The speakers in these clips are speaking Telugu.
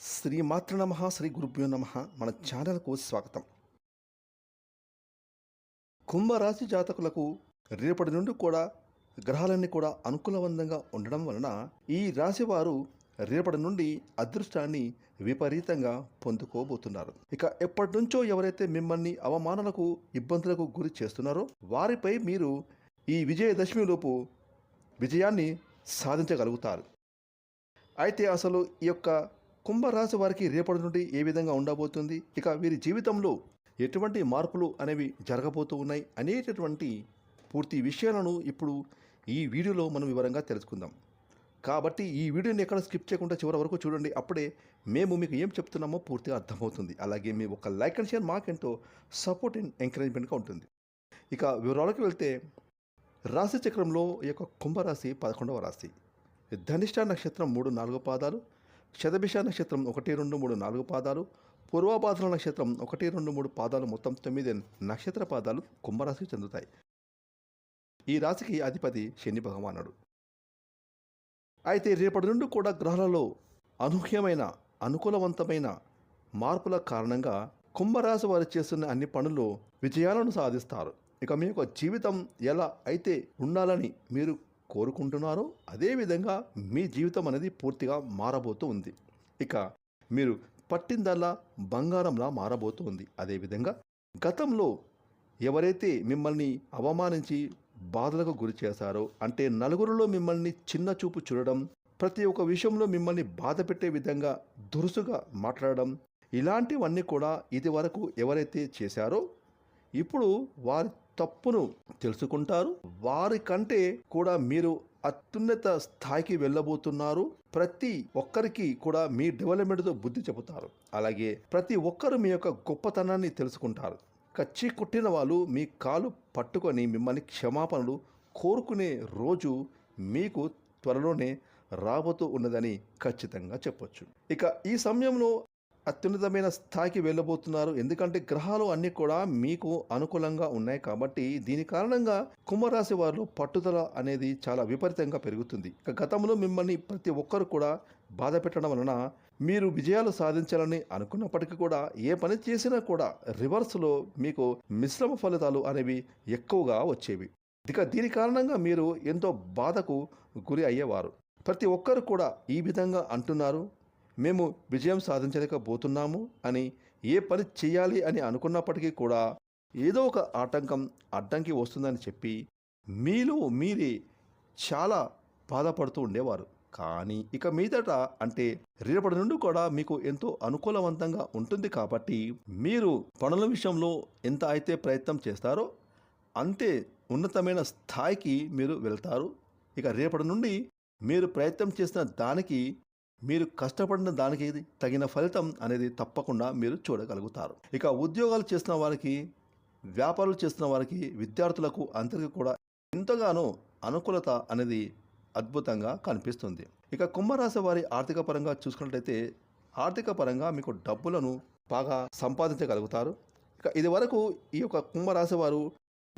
శ్రీ మాతృ నమ శ్రీ గురుభ్యో నమ. మన ఛానల్కు స్వాగతం. కుంభరాశి జాతకులకు రేపటి నుండి కూడా గ్రహాలన్నీ కూడా అనుకూలవంతంగా ఉండడం వలన ఈ రాశి వారు రేపటి నుండి అదృష్టాన్ని విపరీతంగా పొందుకోబోతున్నారు. ఇక ఎప్పటి నుంచో ఎవరైతే మిమ్మల్ని అవమానాలకు ఇబ్బందులకు గురి చేస్తున్నారో వారిపై మీరు ఈ విజయదశమిలోపు విజయాన్ని సాధించగలుగుతారు. అయితే అసలు ఈ యొక్క కుంభరాశి వారికి రేపటి నుండి ఏ విధంగా ఉండబోతుంది? ఇక వీరి జీవితంలో ఎటువంటి మార్పులు అనేవి జరగబోతూ ఉన్నాయి అనేటటువంటి పూర్తి విషయాలను ఇప్పుడు ఈ వీడియోలో మనం వివరంగా తెలుసుకుందాం. కాబట్టి ఈ వీడియోని ఎక్కడ స్కిప్ చేయకుండా చివరి వరకు చూడండి. అప్పుడే మేము మీకు ఏం చెప్తున్నామో పూర్తిగా అర్థమవుతుంది. అలాగే మీ ఒక లైక్ అండ్ షేర్ మాకెంతో సపోర్ట్ అండ్ ఎంకరేజ్మెంట్గా ఉంటుంది. ఇక వివరాలకు వెళ్తే రాశి చక్రంలో ఈ యొక్క కుంభరాశి పదకొండవ రాశి. ధనిష్ట నక్షత్రం మూడు నాలుగు పాదాలు శతభిష నక్షత్రం ఒకటి రెండు మూడు నాలుగు పాదాలు పూర్వాభాద్ర నక్షత్రం ఒకటి రెండు మూడు పాదాలు మొత్తం తొమ్మిది నక్షత్ర పాదాలు కుంభరాశికి చెందుతాయి. ఈ రాశికి అధిపతి శని భగవానుడు. అయితే రేపటి నుండి కూడా గ్రహాలలో అనూహ్యమైన అనుకూలవంతమైన మార్పుల కారణంగా కుంభరాశి వారు చేస్తున్న అన్ని పనుల్లో విజయాలను సాధిస్తారు. ఇక మీ యొక్క జీవితం ఎలా అయితే ఉండాలని మీరు కోరుకుంటున్నారో అదేవిధంగా మీ జీవితం అనేది పూర్తిగా మారబోతూ ఉంది. ఇక మీరు పట్టిందల్లా బంగారంలా మారబోతూ ఉంది. అదేవిధంగా గతంలో ఎవరైతే మిమ్మల్ని అవమానించి బాధలకు గురి చేశారో అంటే నలుగురిలో మిమ్మల్ని చిన్న చూపు చూడడం ప్రతి ఒక్క విషయంలో మిమ్మల్ని బాధ పెట్టే విధంగా దురుసుగా మాట్లాడడం ఇలాంటివన్నీ కూడా ఇది వరకు ఎవరైతే చేశారో ఇప్పుడు వారి తప్పును తెలుసుకుంటారు. వారి కంటే కూడా మీరు అత్యున్నత స్థాయికి వెళ్ళబోతున్నారు. ప్రతి ఒక్కరికి కూడా మీ డెవలప్మెంట్తో బుద్ధి చెబుతారు. అలాగే ప్రతి ఒక్కరు మీ యొక్క గొప్పతనాన్ని తెలుసుకుంటారు. కచ్చి కుట్టిన వాళ్ళు మీ కాలు పట్టుకొని మిమ్మల్ని క్షమాపణలు కోరుకునే రోజు మీకు త్వరలోనే రాబోతూ ఉన్నదని ఖచ్చితంగా చెప్పొచ్చు. ఇక ఈ సమయంలో అత్యున్నతమైన స్థాయికి వెళ్ళబోతున్నారు. ఎందుకంటే గ్రహాలు అన్నీ కూడా మీకు అనుకూలంగా ఉన్నాయి కాబట్టి దీని కారణంగా కుంభరాశి వారిలో పట్టుదల అనేది చాలా విపరీతంగా పెరుగుతుంది. ఇక గతంలో మిమ్మల్ని ప్రతి ఒక్కరు కూడా బాధ పెట్టడం వలన మీరు విజయాలు సాధించాలని అనుకున్నప్పటికీ కూడా ఏ పని చేసినా కూడా రివర్స్లో మీకు మిశ్రమ ఫలితాలు అనేవి ఎక్కువగా వచ్చేవి. ఇక దీని కారణంగా మీరు ఎంతో బాధకు గురి అయ్యేవారు. ప్రతి ఒక్కరు కూడా ఈ విధంగా అంటున్నారు. మేము విజయం సాధించలేకపోతున్నాము అని ఏ పని చేయాలి అని అనుకున్నప్పటికీ కూడా ఏదో ఒక ఆటంకం అడ్డంకి వస్తుందని చెప్పి మీలో మీరే చాలా బాధపడుతూ ఉండేవారు. కానీ ఇక మీదట అంటే రేపటి నుండి కూడా మీకు ఎంతో అనుకూలవంతంగా ఉంటుంది కాబట్టి మీరు పనుల విషయంలో ఎంత అయితే ప్రయత్నం చేస్తారో అంతే ఉన్నతమైన స్థాయికి మీరు వెళ్తారు. ఇక రేపటి నుండి మీరు ప్రయత్నం చేసిన దానికి మీరు కష్టపడిన దానికి తగిన ఫలితం అనేది తప్పకుండా మీరు చూడగలుగుతారు. ఇక ఉద్యోగాలు చేస్తున్న వారికి వ్యాపారాలు చేస్తున్న వారికి విద్యార్థులకు అందరికీ కూడా ఎంతగానో అనుకూలత అనేది అద్భుతంగా కనిపిస్తుంది. ఇక కుంభరాశి వారి ఆర్థిక పరంగా చూసుకున్నట్లయితే ఆర్థిక పరంగా మీకు డబ్బులను బాగా సంపాదించగలుగుతారు. ఇక ఇది వరకు ఈ యొక్క కుంభరాశి వారు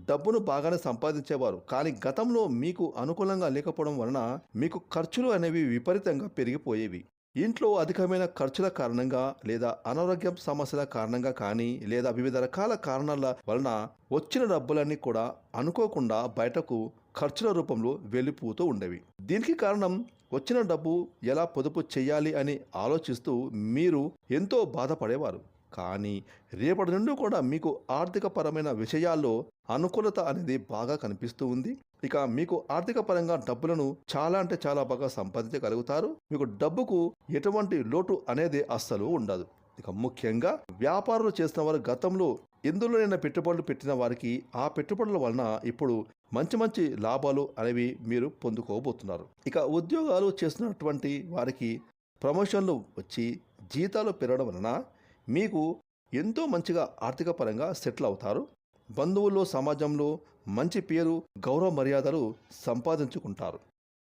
డబ్బును బాగానే సంపాదించేవారు. కానీ గతంలో మీకు అనుకూలంగా లేకపోవడం వలన మీకు ఖర్చులు అనేవి విపరీతంగా పెరిగిపోయేవి. ఇంట్లో అధికమైన ఖర్చుల కారణంగా లేదా అనారోగ్యం సమస్యల కారణంగా కానీ లేదా వివిధ రకాల కారణాల వలన వచ్చిన డబ్బులన్నీ కూడా అనుకోకుండా బయటకు ఖర్చుల రూపంలో వెళ్ళిపోతూ ఉండేవి. దీనికి కారణం వచ్చిన డబ్బు ఎలా పొదుపు చేయాలి అని ఆలోచిస్తూ మీరు ఎంతో బాధపడేవారు. కానీ రేపటి నుండి కూడా మీకు ఆర్థికపరమైన విషయాల్లో అనుకూలత అనేది బాగా కనిపిస్తూ ఉంది. ఇక మీకు ఆర్థిక పరంగా డబ్బులను చాలా అంటే చాలా బాగా సంపాదించగలుగుతారు. మీకు డబ్బుకు ఎటువంటి లోటు అనేది అస్సలు ఉండదు. ఇక ముఖ్యంగా వ్యాపారాలు చేసిన వారు గతంలో ఎందులోనైనా పెట్టుబడులు పెట్టిన వారికి ఆ పెట్టుబడుల వలన ఇప్పుడు మంచి మంచి లాభాలు అనేవి మీరు పొందుకోబోతున్నారు. ఇక ఉద్యోగాలు చేస్తున్నటువంటి వారికి ప్రమోషన్లు వచ్చి జీతాలు పెరగడం వలన మీకు ఎంతో మంచిగా ఆర్థిక పరంగా సెటిల్ అవుతారు. బంధువుల్లో సమాజంలో మంచి పేరు గౌరవ మర్యాదలు సంపాదించుకుంటారు.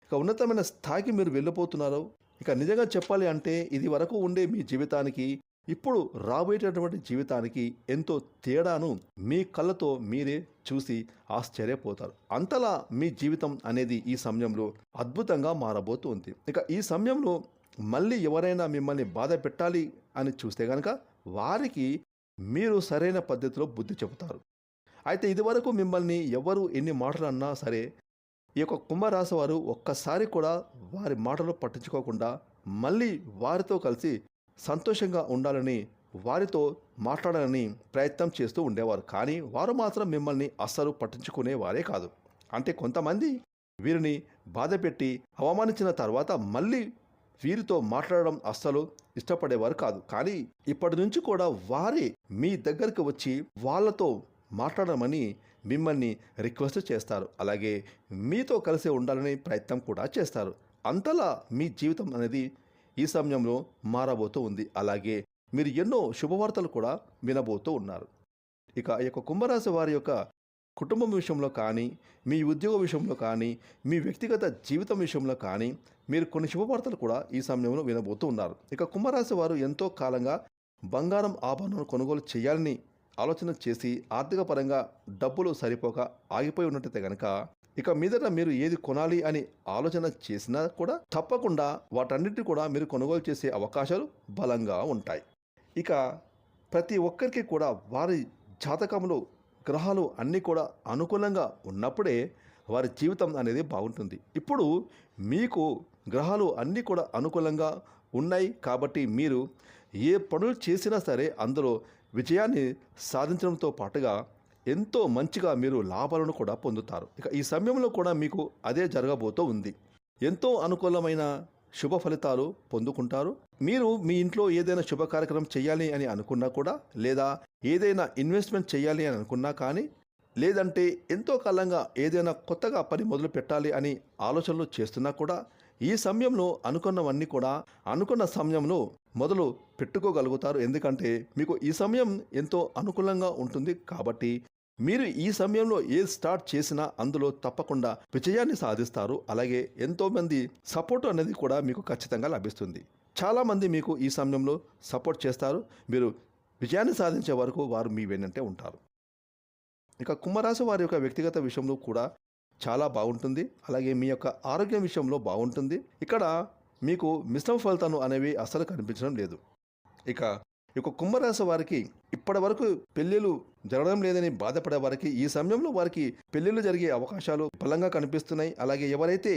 ఇక ఉన్నతమైన స్థాయికి మీరు వెళ్ళిపోతున్నారు. ఇక నిజంగా చెప్పాలి అంటే ఇది వరకు ఉండే మీ జీవితానికి ఇప్పుడు రాబోయేటటువంటి జీవితానికి ఎంతో తేడాను మీ కళ్ళతో మీరే చూసి ఆశ్చర్యపోతారు. అంతలా మీ జీవితం అనేది ఈ సమయంలో అద్భుతంగా మారబోతుంది. ఇక ఈ సమయంలో మళ్ళీ ఎవరైనా మిమ్మల్ని బాధ పెట్టాలి అని చూస్తే కనుక వారికి మీరు సరైన పద్ధతిలో బుద్ధి చెబుతారు. అయితే ఇదివరకు మిమ్మల్ని ఎవరు ఎన్ని మాటలు అన్నా సరే ఈ యొక్క కుంభరాశి వారు ఒక్కసారి కూడా వారి మాటలు పట్టించుకోకుండా మళ్ళీ వారితో కలిసి సంతోషంగా ఉండాలని వారితో మాట్లాడాలని ప్రయత్నం చేస్తూ ఉండేవారు. కానీ వారు మాత్రం మిమ్మల్ని అస్సలు పట్టించుకునేవారే కాదు. అంటే కొంతమంది వీరిని బాధపెట్టి అవమానించిన తర్వాత మళ్ళీ వీరితో మాట్లాడడం అస్సలు ఇష్టపడేవారు కాదు. కానీ ఇప్పటి నుంచి కూడా వారే మీ దగ్గరకు వచ్చి వాళ్ళతో మాట్లాడమని మిమ్మల్ని రిక్వెస్ట్ చేస్తారు. అలాగే మీతో కలిసి ఉండాలని ప్రయత్నం కూడా చేస్తారు. అంతలా మీ జీవితం అనేది ఈ సమయంలో మారబోతూ ఉంది. అలాగే మీరు ఎన్నో శుభవార్తలు కూడా వినబోతూ ఉన్నారు. ఇక ఈ యొక్క కుంభరాశి వారి యొక్క కుటుంబం విషయంలో కానీ మీ ఉద్యోగ విషయంలో కానీ మీ వ్యక్తిగత జీవితం విషయంలో కానీ మీరు కొన్ని శుభవార్తలు కూడా ఈ సమయంలో వినబోతూ ఉన్నారు. ఇక కుంభరాశి వారు ఎంతో కాలంగా బంగారం ఆభరణను కొనుగోలు చేయాలని ఆలోచన చేసి ఆర్థిక పరంగా డబ్బులు సరిపోక ఆగిపోయి ఉన్నట్టయితే కనుక ఇక మీదట మీరు ఏది కొనాలి అని ఆలోచన చేసినా కూడా తప్పకుండా వాటన్నిటిని కూడా మీరు కొనుగోలు చేసే అవకాశాలు బలంగా ఉంటాయి. ఇక ప్రతి ఒక్కరికి కూడా వారి జాతకంలో గ్రహాలు అన్నీ కూడా అనుకూలంగా ఉన్నప్పుడే వారి జీవితం అనేది బాగుంటుంది. ఇప్పుడు మీకు గ్రహాలు అన్నీ కూడా అనుకూలంగా ఉన్నాయి కాబట్టి మీరు ఏ పనులు చేసినా సరే అందులో విజయాన్ని సాధించడంతో పాటుగా ఎంతో మంచిగా మీరు లాభాలను కూడా పొందుతారు. ఇక ఈ సమయంలో కూడా మీకు అదే జరగబోతూ ఉంది. ఎంతో అనుకూలమైన శుభ ఫలితాలు పొందుకుంటారు. మీరు మీ ఇంట్లో ఏదైనా శుభ కార్యక్రమం చేయాలి అని అనుకున్నా కూడా లేదా ఏదైనా ఇన్వెస్ట్మెంట్ చేయాలి అని అనుకున్నా కానీ లేదంటే ఎంతో కాలంగా ఏదైనా కొత్తగా పని మొదలు పెట్టాలి అని ఆలోచనలు చేస్తున్నా కూడా ఈ సమయంలో అనుకున్నవన్నీ కూడా అనుకున్న సమయంలో మొదలు పెట్టుకోగలుగుతారు. ఎందుకంటే మీకు ఈ సమయం ఎంతో అనుకూలంగా ఉంటుంది కాబట్టి మీరు ఈ సమయంలో ఏ స్టార్ట్ చేసినా అందులో తప్పకుండా విజయాన్ని సాధిస్తారు. అలాగే ఎంతోమంది సపోర్ట్ అనేది కూడా మీకు ఖచ్చితంగా లభిస్తుంది. చాలామంది మీకు ఈ సమయంలో సపోర్ట్ చేస్తారు. మీరు విజయాన్ని సాధించే వరకు వారు మీ వెన్నంటే ఉంటారు. ఇక కుంభరాశి వారి యొక్క వ్యక్తిగత విషయంలో కూడా చాలా బాగుంటుంది. అలాగే మీ యొక్క ఆరోగ్యం విషయంలో బాగుంటుంది. ఇక్కడ మీకు మిశ్రమ ఫలితాలు అనేవి అస్సలు కనిపించడం లేదు. ఇక ఈ యొక్క కుంభరాశి వారికి ఇప్పటి వరకు పెళ్ళిళ్ళు జరగడం లేదని బాధపడే వారికి ఈ సమయంలో వారికి పెళ్ళిళ్ళు జరిగే అవకాశాలు బలంగా కనిపిస్తున్నాయి. అలాగే ఎవరైతే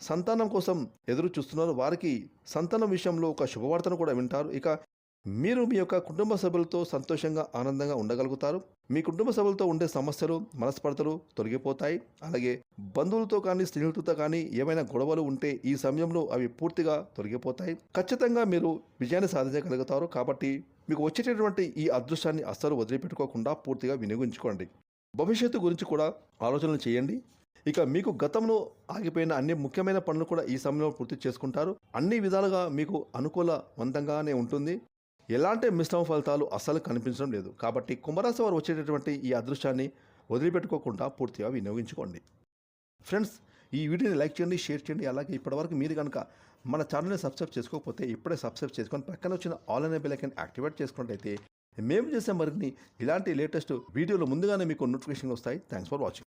సంతానం కోసం ఎదురు చూస్తున్నారో వారికి సంతానం విషయంలో ఒక శుభవార్తను కూడా వింటారు. ఇక మీరు మీ యొక్క కుటుంబ సభ్యులతో సంతోషంగా ఆనందంగా ఉండగలుగుతారు. మీ కుటుంబ సభ్యులతో ఉండే సమస్యలు మనస్పర్ధలు తొలగిపోతాయి. అలాగే బంధువులతో కానీ స్నేహితులతో కానీ ఏమైనా గొడవలు ఉంటే ఈ సమయంలో అవి పూర్తిగా తొలగిపోతాయి. ఖచ్చితంగా మీరు విజయాన్ని సాధించగలుగుతారు. కాబట్టి మీకు వచ్చేటటువంటి ఈ అదృష్టాన్ని అస్సలు వదిలిపెట్టుకోకుండా పూర్తిగా వినియోగించుకోండి. భవిష్యత్తు గురించి కూడా ఆలోచనలు చేయండి. ఇక మీకు గతంలో ఆగిపోయిన అన్ని ముఖ్యమైన పనులు కూడా ఈ సమయంలో పూర్తి చేసుకుంటారు. అన్ని విధాలుగా మీకు అనుకూలవంతంగానే ఉంటుంది. ఎలాంటి మిశ్రమ ఫలితాలు అస్సలు కనిపించడం లేదు. కాబట్టి కుంభరాశి వారు వచ్చేటటువంటి ఈ అదృష్టాన్ని వదిలిపెట్టుకోకుండా పూర్తిగా వినియోగించుకోండి. ఫ్రెండ్స్ ఈ వీడియోని లైక్ చేయండి షేర్ చేయండి. అలాగే ఇప్పటివరకు మీరు కనుక మన ఛానల్ని సబ్స్క్రైబ్ చేసుకోకపోతే ఇప్పుడే సబ్స్క్రైబ్ చేసుకొని పక్కన వచ్చిన ఆల్ అనే బెల్ యాక్టివేట్ చేసుకున్నట్టయితే మేము చేసే మరిన్ని ఇలాంటి లేటెస్ట్ వీడియోలు ముందుగానే మీకు నోటిఫికేషన్ వస్తాయి. Thanks for watching